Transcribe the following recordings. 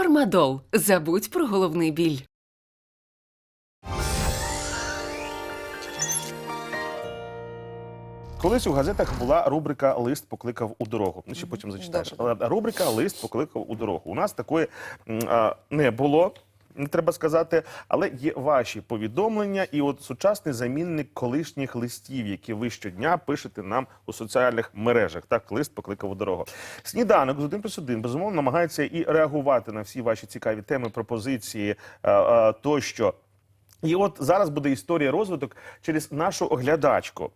Фармадол. Забудь про головний біль. Колись у газетах була рубрика Лист покликав у дорогу. Ну ще потім зачитаєш. Але рубрика Лист покликав у дорогу. У нас такої м, а, не було. Не треба сказати, але є ваші повідомлення, і от сучасний замінник колишніх листів, які ви щодня пишете нам у соціальних мережах. Так, лист покликав у дорогу. Сніданок з один плюс один безумовно намагається і реагувати на всі ваші цікаві теми, пропозиції а, а, тощо. І от зараз буде історія розвиток через нашу оглядачку.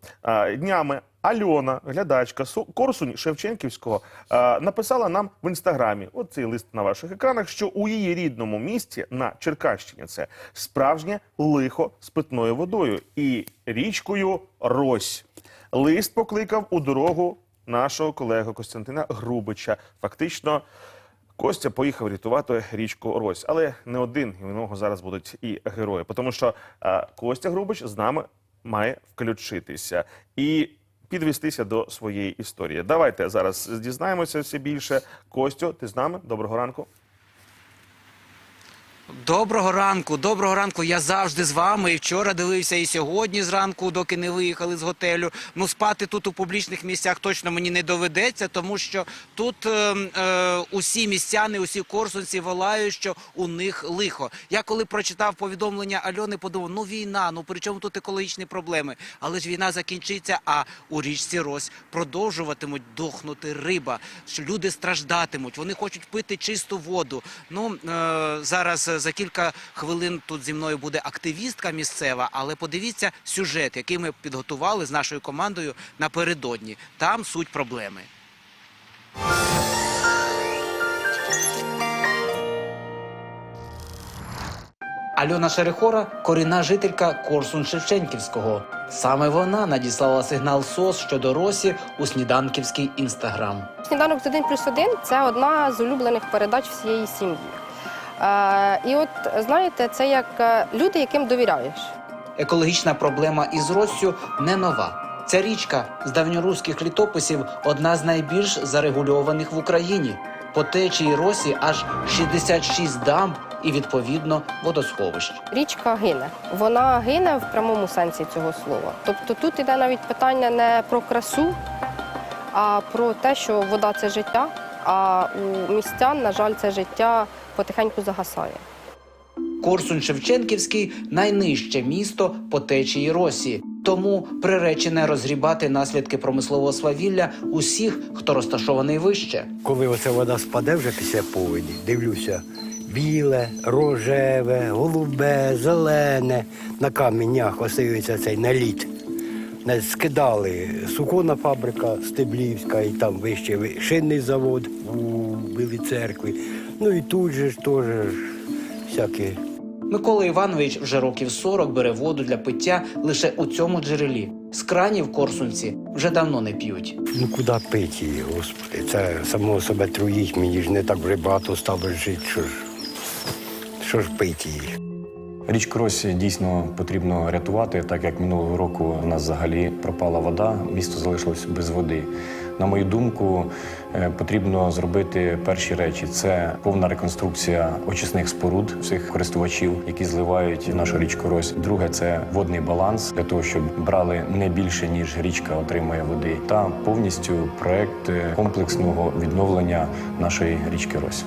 Днями Альона, глядачка Су- Корсунь Шевченківського, написала нам в інстаграмі. От цей лист на ваших екранах, що у її рідному місті на Черкащині це справжнє лихо з питною водою і річкою Рось. Лист покликав у дорогу нашого колегу Костянтина Грубича. Фактично. Костя поїхав рятувати річку Рось, але не один, і в нього зараз будуть і герої, тому що а, Костя Грубич з нами має включитися і підвестися до своєї історії. Давайте зараз дізнаємося все більше. Костю, ти з нами? Доброго ранку. Доброго ранку, доброго ранку. Я завжди з вами. І вчора дивився, і сьогодні зранку, доки не виїхали з готелю. Ну, спати тут у публічних місцях точно мені не доведеться, тому що тут е, е, усі містяни, усі корсунці волають, що у них лихо. Я коли прочитав повідомлення Альони, подумав, ну війна, ну при чому тут екологічні проблеми? Але ж війна закінчиться, а у річці Рось продовжуватимуть дохнути риба, люди страждатимуть, вони хочуть пити чисту воду. Ну е, зараз за кілька хвилин тут зі мною буде активістка місцева, але подивіться сюжет, який ми підготували з нашою командою напередодні. Там суть проблеми. Альона Шерехора корінна жителька Корсун Шевченківського. Саме вона надіслала сигнал СОС щодо Росі у сніданківський інстаграм. Сніданок з 1 плюс 1 – це одна з улюблених передач всієї сім'ї. І от знаєте, це як е, люди, яким довіряєш. Екологічна проблема із Россю не нова. Ця річка з давньоруських літописів одна з найбільш зарегульованих в Україні. По течії Росі аж 66 дамб і відповідно водосховищ. Річка гине. Вона гине в прямому сенсі цього слова. Тобто тут іде навіть питання не про красу, а про те, що вода це життя, а у містян, на жаль, це життя потихеньку загасає. Корсунь Шевченківський найнижче місто по течії Росі. Тому приречене розгрібати наслідки промислового свавілля усіх, хто розташований вище. Коли оця вода спаде вже після повені, дивлюся, біле, рожеве, голубе, зелене, на каміннях осиюється цей наліт. Не скидали суконна фабрика Стеблівська, і там вище ви- шинний завод у Білій церкві. Ну і тут же ж теж всякі Микола Іванович вже років 40 бере воду для пиття лише у цьому джерелі. З кранів корсунці вже давно не п'ють. Ну куди пити її, господи? Це само себе труїть, мені ж не так вже багато стало жити, що ж, що ж пити її. Річку Росі дійсно потрібно рятувати, так як минулого року у нас взагалі пропала вода, місто залишилось без води. На мою думку, е, потрібно зробити перші речі: це повна реконструкція очисних споруд всіх користувачів, які зливають в нашу річку Рось. Друге це водний баланс для того, щоб брали не більше ніж річка отримує води, та повністю проект е, комплексного відновлення нашої річки Рось.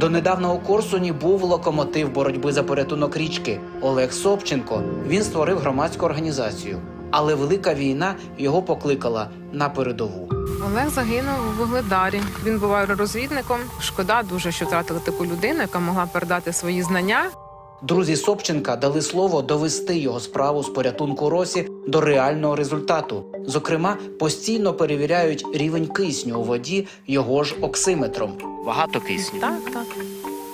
Донедавна недавнього Корсуні був локомотив боротьби за порятунок річки Олег Собченко. Він створив громадську організацію. Але велика війна його покликала на передову. Олег загинув у Вугледарі. Він був аеророзвідником. Шкода дуже, що втратили таку людину, яка могла передати свої знання. Друзі Собченка дали слово довести його справу з порятунку Росі до реального результату. Зокрема, постійно перевіряють рівень кисню у воді його ж оксиметром. Багато кисню, Так, так.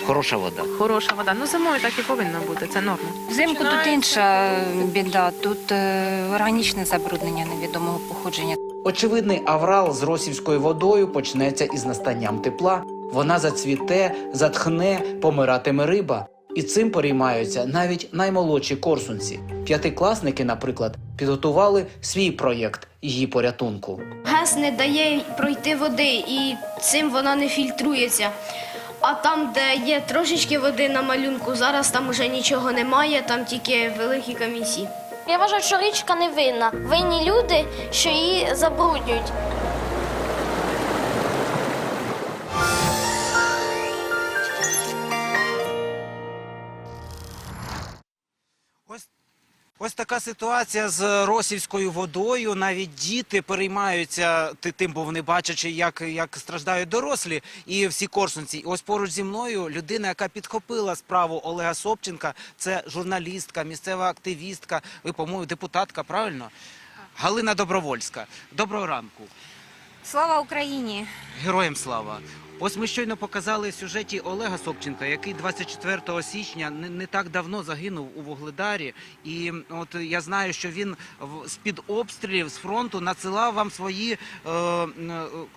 хороша вода. Хороша вода. Ну зимою так і повинно бути. Це норма. Взимку тут інша біда. Тут е, органічне забруднення невідомого походження. Очевидний аврал з росівською водою почнеться із настанням тепла. Вона зацвіте, затхне, помиратиме риба. І цим переймаються навіть наймолодші корсунці. П'ятикласники, наприклад, підготували свій проєкт її порятунку. Газ не дає пройти води, і цим вона не фільтрується. А там, де є трошечки води на малюнку, зараз там уже нічого немає, там тільки великі камінці. Я вважаю, що річка не винна. Винні люди, що її забруднюють. Ось така ситуація з росівською водою. Навіть діти переймаються тим, бо вони бачачи, як, як страждають дорослі і всі корсунці. І ось поруч зі мною людина, яка підхопила справу Олега Собченка. Це журналістка, місцева активістка. Ви, по-моєму, депутатка, правильно? Галина Добровольська. Доброго ранку. Слава Україні! Героям слава! Ось ми щойно показали сюжеті Олега Собченка, який 24 січня не, так давно загинув у Вугледарі. І от я знаю, що він в- з-під обстрілів з фронту надсилав вам свої е, е,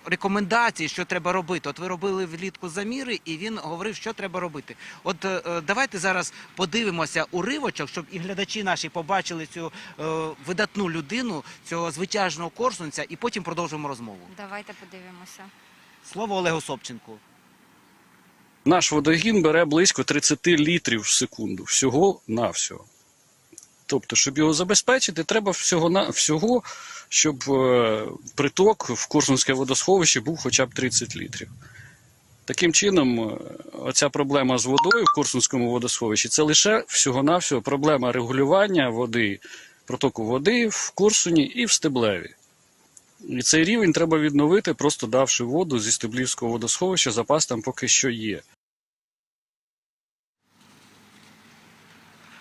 рекомендації, що треба робити. От ви робили влітку заміри, і він говорив, що треба робити. От е, е, давайте зараз подивимося уривочок, щоб і глядачі наші побачили цю е, видатну людину, цього звитяжного корсунця, і потім продовжимо розмову. Давайте подивимося. Слово Олегу Собченку. Наш водогін бере близько 30 літрів в секунду, всього на всього. Тобто, щоб його забезпечити, треба всього на всього, щоб е, приток в Корсунське водосховище був хоча б 30 літрів. Таким чином, е, оця проблема з водою в Корсунському водосховищі це лише всього-навсього проблема регулювання води, протоку води в Корсуні і в Стеблеві. І цей рівень треба відновити, просто давши воду зі Стеблівського водосховища, запас там поки що є.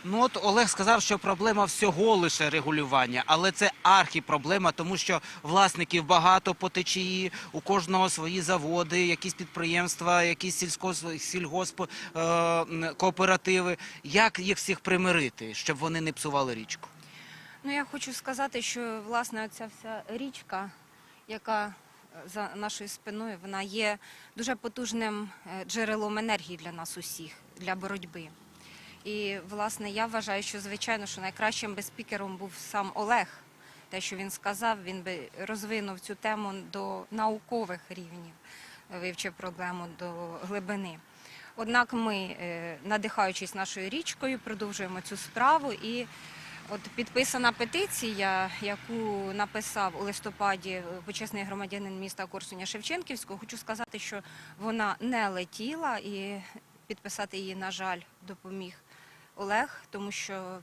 Ну от Олег сказав, що проблема всього лише регулювання, але це архіпроблема, тому що власників багато по течії, у кожного свої заводи, якісь підприємства, якісь сільсько е. Як їх всіх примирити, щоб вони не псували річку? Ну я хочу сказати, що власне оця вся річка, яка е, за нашою спиною, вона є дуже потужним е, джерелом енергії для нас усіх, для боротьби. І власне я вважаю, що звичайно, що найкращим би спікером був сам Олег. Те, що він сказав, він би розвинув цю тему до наукових рівнів, вивчив проблему до глибини. Однак ми, е, надихаючись нашою річкою, продовжуємо цю справу і От підписана петиція, яку написав у листопаді е, почесний громадянин міста Корсуня Шевченківського. Хочу сказати, що вона не летіла і підписати її, на жаль, допоміг Олег, тому що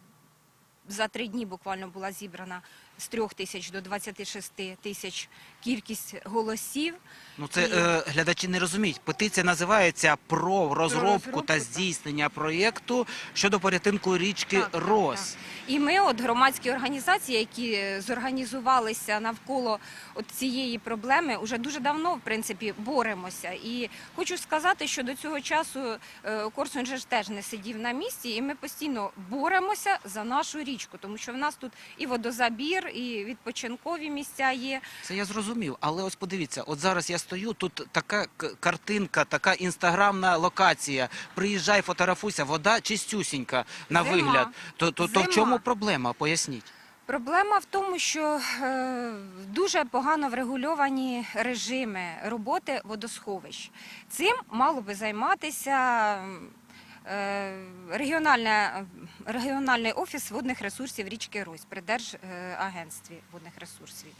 за три дні буквально була зібрана з трьох тисяч до 26 тисяч кількість голосів. Ну це І- е, глядачі не розуміють. Петиція називається про розробку розробку, та так. здійснення проєкту щодо порятунку річки Так, так, Рос. так. І ми, от громадські організації, які зорганізувалися навколо от цієї проблеми, вже дуже давно в принципі боремося. І хочу сказати, що до цього часу е, Корсунь же ж теж не сидів на місці, і ми постійно боремося за нашу річку, тому що в нас тут і водозабір, і відпочинкові місця є. Це я зрозумів, але ось подивіться, от зараз я стою, тут така картинка, така інстаграмна локація. Приїжджай, фотографуйся, вода чистюсінька на Зима. вигляд. То, то, то в чому проблема? Поясніть. Проблема в тому, що е, дуже погано врегульовані режими роботи водосховищ. Цим мало би займатися е, регіональне, регіональний офіс водних ресурсів річки Русь при Держагентстві водних ресурсів.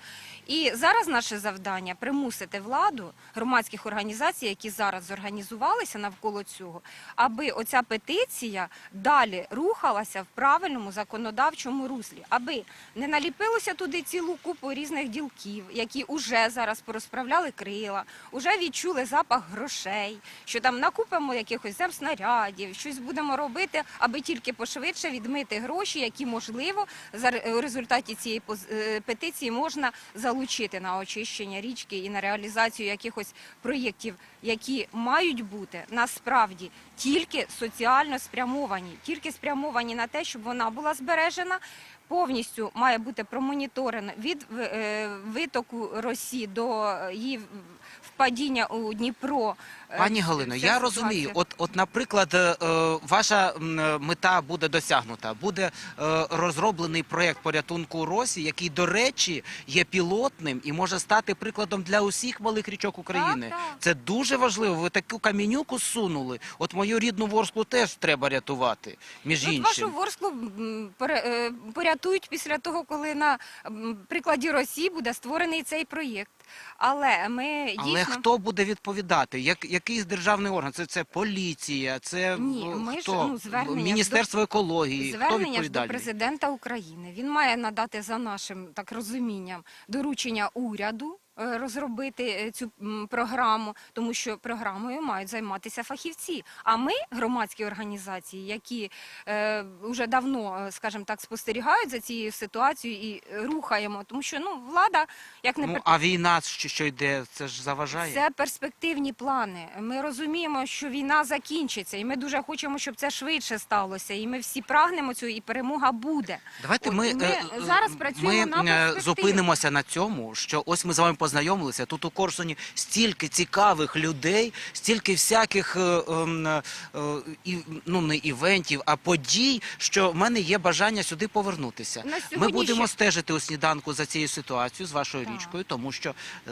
І зараз наше завдання примусити владу громадських організацій, які зараз зорганізувалися навколо цього, аби оця петиція далі рухалася в правильному законодавчому руслі, аби не наліпилося туди цілу купу різних ділків, які уже зараз порозправляли крила, уже відчули запах грошей, що там накупимо якихось земснарядів, щось будемо робити, аби тільки пошвидше відмити гроші, які можливо за ре- результаті цієї е, петиції можна залучити на очищення річки і на реалізацію якихось проєктів, які мають бути насправді тільки соціально спрямовані, тільки спрямовані на те, щоб вона була збережена. Повністю має бути промоніторено від е, витоку Росії до її падіння у Дніпро. е, Пані Галино, я ситуація. розумію. От, от, наприклад, е, е, ваша мета буде досягнута. Буде розроблений проєкт порятунку Росі, який, до речі, є пілотним і може стати прикладом для усіх малих річок України. Так, так. Це дуже важливо. Ви таку камінюку сунули. От мою рідну Ворсклу теж треба рятувати. Між От іншим. вашу Ворсклу порятують після того, коли на прикладі Росії буде створений цей проєкт. Але ми дійсно... Але хто буде відповідати? Як якийсь державний орган? Це це поліція, це Ні, ми хто? ж, ну, звернення Міністерство екології. хто Звернення ж до президента України. Він має надати за нашим так розумінням доручення уряду. Е, Розробити е, цю програму, тому що програмою мають займатися фахівці. А ми, громадські організації, які вже давно, е, скажімо так, спостерігають за цією ситуацією і рухаємо, тому що ну влада, як не Ну, а війна, що, що йде, це ж заважає. це перспективні плани. Ми розуміємо, що війна закінчиться, і ми дуже хочемо, щоб це швидше сталося. І ми всі прагнемо цього, і перемога буде. Давайте От, ми, ми зараз працюємо ми, на зупинимося на цьому, що ось ми з вами познайомилися. Тут у Корсуні стільки цікавих людей, стільки всяких е, ем, е, ну не івентів, а подій, що в мене є бажання сюди повернутися. Ми будемо ще- стежити у сніданку за цією ситуацією з вашою Так. річкою, тому що. е,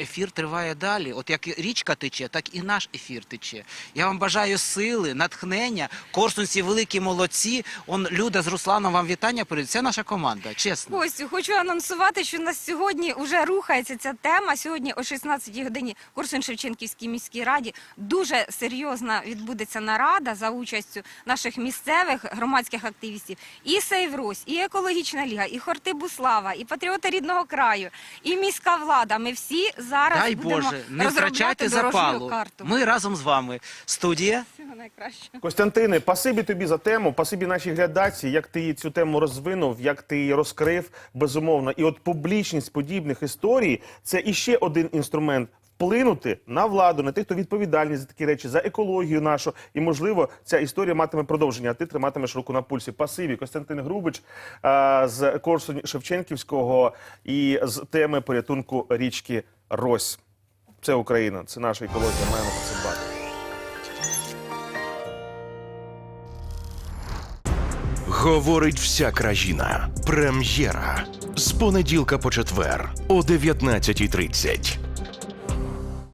Ефір триває далі. От як річка тече, так і наш ефір тече. Я вам бажаю сили, натхнення. Корсунці великі молодці. Он Люда з Русланом вам вітання передають. Це наша команда, чесно. Костю, хочу анонсувати, що на сьогодні вже рухається ця тема. Сьогодні о 16 годині в Корсунь-Шевченківській міській раді дуже серйозна відбудеться нарада за участю наших місцевих громадських активістів. І Сейврось, і екологічна ліга, і Хорти Буслава, і патріоти рідного краю, і міська влада. Ми всі зараз Дай будемо Боже, не розробляти втрачайте дорожню запалу. карту. Ми разом з вами. Студія. Всього найкращого. Костянтине, пасибі тобі за тему, пасибі нашій глядачі, як ти цю тему розвинув, як ти її розкрив, безумовно. І от публічність подібних історій це іще один інструмент. Вплинути на владу, на тих, хто відповідальний за такі речі, за екологію нашу, і можливо, ця історія матиме продовження. А ти триматимеш руку на пульсі. Пасиві Костянтин Грубич а, з Корсунь Шевченківського і з теми порятунку річки Рось. Це Україна, це наша екологія. Маємо про це дбати. Говорить вся країна. Прем'єра з понеділка по четвер о 19.30.